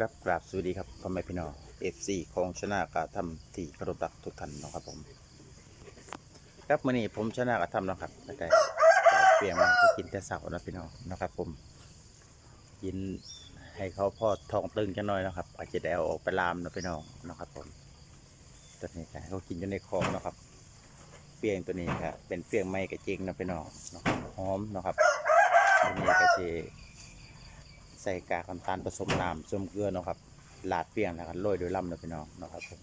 ครับกราบสวัสดีครับพ่อแม่พี่น้องเอฟซีของชนะกาทำที่เคารพรักทุกท่านเนาะครับผม ครับมื่อนี้ผมชนะกาทำเนาะครับแล้วก็เปลี่ยนมาก็กินแต่เสาร์นะพี่น้องเนาะครับผม กินให้เขาพ่อทองตึงจังหน่อยเนาะครับ อาจจะได้เอาออกไปลามนะพี่น้องเนาะครับผมตัวนี้ก็ให้เขากินอยู่ในคลองเนาะครับ เปียงตัวนี้ครับเป็นเปียงไม้กระเจงนะพี่น้องเนาะครับหอมเนาะครับตัวนี้ก็จะ ใส่กากน้ำตาลผสมน้ำผสมเกลือเนาะครับลาดเปียงแล้วก็โรยด้วยลำเนาะพี่น้องเนาะครับผม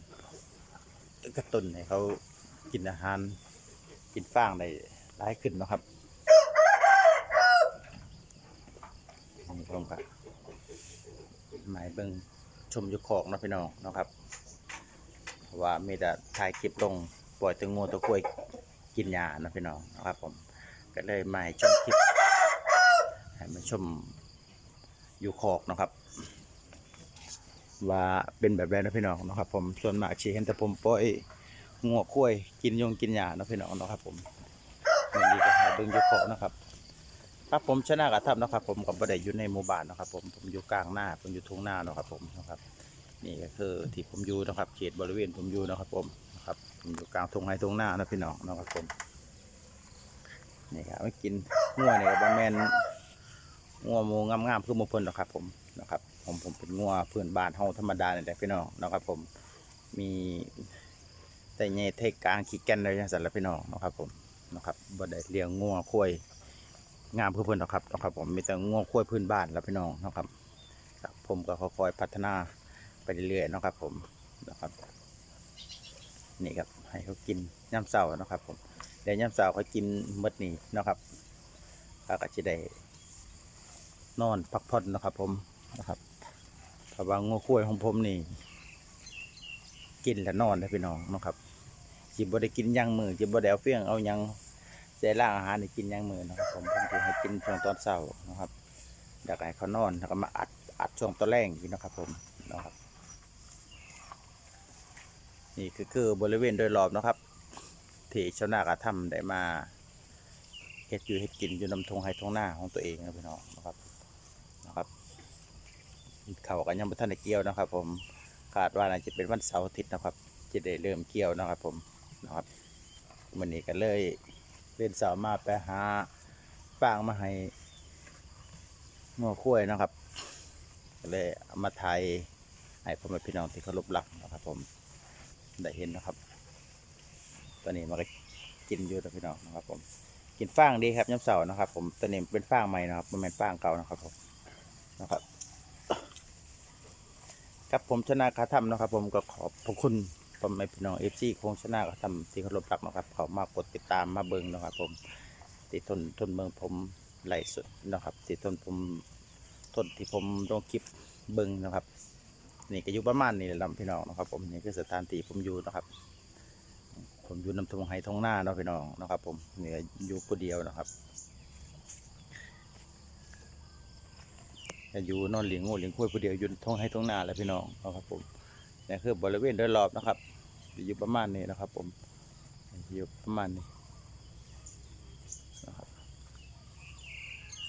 กระตุ้นให้เขากินอาหารกินฟางได้ร้ายขึ้นเนาะครับนี่ผมก็หมายเบิ่งชมยุคขอกเนาะพี่น้องเนาะครับ ว่ามีแต่ถ่ายคลิปลงปล่อยตัวงโมตัวกล้วยกินยาเนาะพี่น้องนะครับผมก็เลยมาให้ชมคลิปให้มาชม อยู่คอกนะครับ ว่าเป็นแบบไรนะพี่น้องนะครับ ผมส่วนมากชีเห็นแต่ผมปล่อยงัวคุ้ยกินยงกินหญ้าเนาะพี่น้องนะครับ ผมมันดีก็หาเบิ่งอยู่คอกนะครับครับผมชนะกระทับนะครับ ผมกับบ่ได้อยู่ในหมู่บ้านนะครับ ผมผมอยู่กลางหน้าผมอยู่ทุ่งนานะครับ ผมนะครับ นี่ก็คือที่ผมอยู่นะครับ เขตบริเวณผมอยู่นะครับ ผมนะครับผมอยู่กลางทุ่งไร่ทุ่งนานะพี่น้องนะครับผมนี่ครับไม่กินงัวเนี่ยบ่แมน งัวหมูงามๆคือหมูเพิ่นหรอกครับ ผมนะครับผมผมเป็นงัวเพื่อนบ้านเฮาธรรมดาเนี่ยแหละพี่น้องนะครับ ผมมีแต่เงยเทกกลางขี้แก่นเลยจังซั่นละพี่น้องนะครับ ผมนะครับบ่ได้เลี้ยงงัวคุ้ยงามคือเพิ่อนหรอกครับนะครับผมมีแต่งัวคุ้ยพื้นบ้านแล้วพี่น้องนะครับผมก็ค่อยๆพัฒนาไปเรื่อยๆนะครับ ผมนะครับนี่ครับให้เขากินย่ำเสานะครับ ผมเดี๋ยวย่ำเสาเขากินมดนี่นะครับเขาก็จะได้ นอนพักผ่อนนะครับ ผมนะครับถ้าว่างัวคุ้ยของผมนี่ กินแล้วนอนเลยพี่น้องนะครับจิบ่ได้กินย่างมือจิบ่ได้เอาเฟี้ยงเอายังใส่ล่างอาหารให้กินย่างมือนะครับ ผมผมจะให้กินช่วงตอนเช้านะครับอยากให้เขานอนแล้วก็มาอัดอัดช่วงตอนแรกอยู่นะครับ ผมนะครับ นี่คือคือบริเวณโดยรอบนะครับที่ชาวนาก็ทำได้มาเฮ็ดอยู่เฮ็ดกินอยู่นำทงไห้ทงหน้าของตัวเองนะพี่น้องนะครับ เขากันยังไม่ทันได้เกี่ยวนะครับ ผมคาดว่าน่าจะเป็นวันเสาร์อาทิตย์นะครับจะได้เริ่มเกี่ยวนะครับ ผมนะครับวันนี้ก็เลยเล่นเสามาไปหาฟางมาให้งัวคุ้ยนะครับก็เลยมาถ่ายให้พ่อแม่พี่น้องที่เคารพรักนะครับ ผมได้เห็นนะครับ ตอนนี้มันก็กินอยู่นะพี่น้องนะครับ ผม กินฟางดีครับย้ำเสาร์นะครับ ผมตัวนี้เป็นฟางใหม่นะครับมันเป็นฟางเก่านะครับผมนะครับ ครับผมชนะคาทำนะครับ ผมก็ขอบพระคุณพ่อแม่พี่น้องเอฟซีคงชนะคาทำที่เคารพรักนะครับเขามากดติดตามมาเบิงนะครับ ผมติดทนทนเมืองผมไหลสุดนะครับติดทนผมทนที่ผมลงคลิปเบิงนะครับ นี่ก็อยู่ประมาณนี้แหละพี่น้องนะครับ ผมนี่คือสถานที่ผมอยู่นะครับ ผมอยู่น้ำทงไห้ทงหน้าเนาะพี่น้องนะครับ ผมเนี่ยอยู่ผู้เดียวนะครับ อยู่นอนเลี้ยงงูเลี้ยงคุ้ยผู้เดียวอยู่ทงไห้ท้องหนาแหละพี่น้องนะครับผมนี่คือบริเวณโดยรอบนะครับอยู่ประมาณนี้นะครับ ผมอยู่ประมาณนี้นะครับ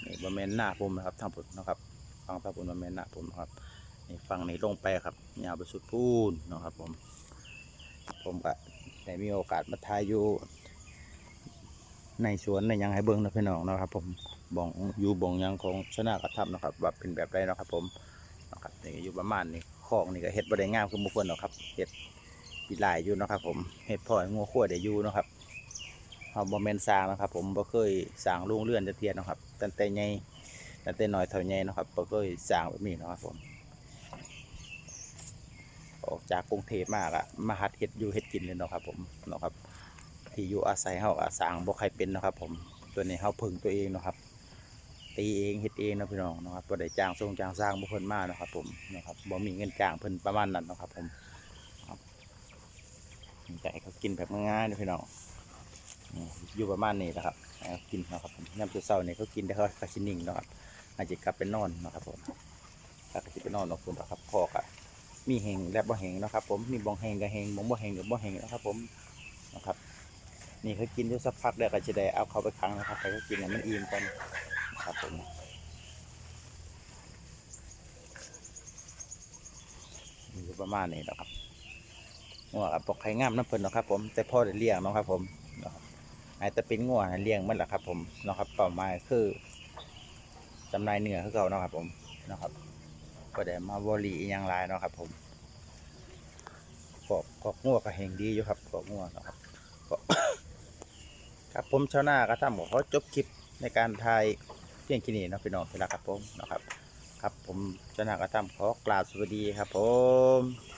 นี่บริเวณหน้าผมนะครับทางผมนะครับฟังทางผมบริเวณหน้าผมนะครับนี่ฝั่งนี้ลงไปครับยาวไปสุดพูนนะครับ ผม ผมก็ได้มีโอกาสมาถ่ายอยู่ในสวนในยังให้เบิ้งนะพี่น้องนะครับ ผม บองอยู่บองยังของชนะกระทับนะครับ ว่าเป็นแบบไรนะครับ ผมนะครับนี่อยู่ประมาณนี้คอกนี่ก็เฮ็ดบ่ได้งามคือมู่เพิ่นหรอกครับเฮ็ดปีลายอยู่นะครับ ผมเฮ็ดพ่อให้งัวขั้วได้อยู่นะครับเฮาบ่แม่นสร้างนะครับ ผมบ่เคยสางโรงเรือนจักเทียเนะครับตั้งแต่ใหญ่ตั้งแต่น้อยเท่าใหญ่นะครับบ่เคยสางแบบนี้นะครับผม ออกจากกรุงเทพมากอะมาหัดเฮ็ดอยู่เฮ็ดกินเลยนะครับผมเนาะครับที่อยู่อาศัยเฮาอาสางบ่ใครเป็นนะครับ ผมตัวนี้เฮาพึ่งตัวเองนะครับ ตีเองเฮ็ดเองนะพี่น้องนะครับบ่ได้จ้างทรงจ้างสร้างบ่เพิ่นมาเนะครับ ผมนะครับบ่มีเงินจ้างเพิ่นประมาณนั้นนะครับ ผมครับแต่ให้เขากินแบบง่ายๆนะพี่น้องอยู่ประมาณนี้แหละครับให้เขากินนะครับผมยามเช้าๆนี่เขากินแต่เขาเขาสินิ่งนะครับอาจจะกลับไปนอนนะครับผมถ้าเขาสิไปนอนเนาะคุณครับพ่อกะมีแหงและบ่แหงนะครับ ผมมีบ่แหงกับแหงบ่บ่แหงกับบ่แหงนะครับ ผมนะครับ นี่เขากินอยู่สักพักแล้วก็จะได้เอาเขาไปขังนะครับให้เขากินให้มันอิ่มก่อน ครับผมประมาณนี้นะครับงัวกับปกไข่งามน้ำเพลินนะครับ ผมแต่พ่อได้เลี้ยงนะครับ ผมเนาะไอ้แต่เป็นงัวเลี้ยงมันแหละครับ ผมนะครับเป้าหมายคือจำนายเนื้อคือเก่านะครับ ผมนะครับ ก็ได้มาบริอีหยังหลายเนะครับ ผมกอกกอกงัวก็แห่งดีอยู่ครับกอกงัวนะครับครับผมชาวนาก็ทำขอจบคลิปในการถ่าย พียงแค่นี้นะพี่น้องที่รักครับผมนะครับ ครับผมชาวนาก็ทำขอกราบสวัสดีครับผม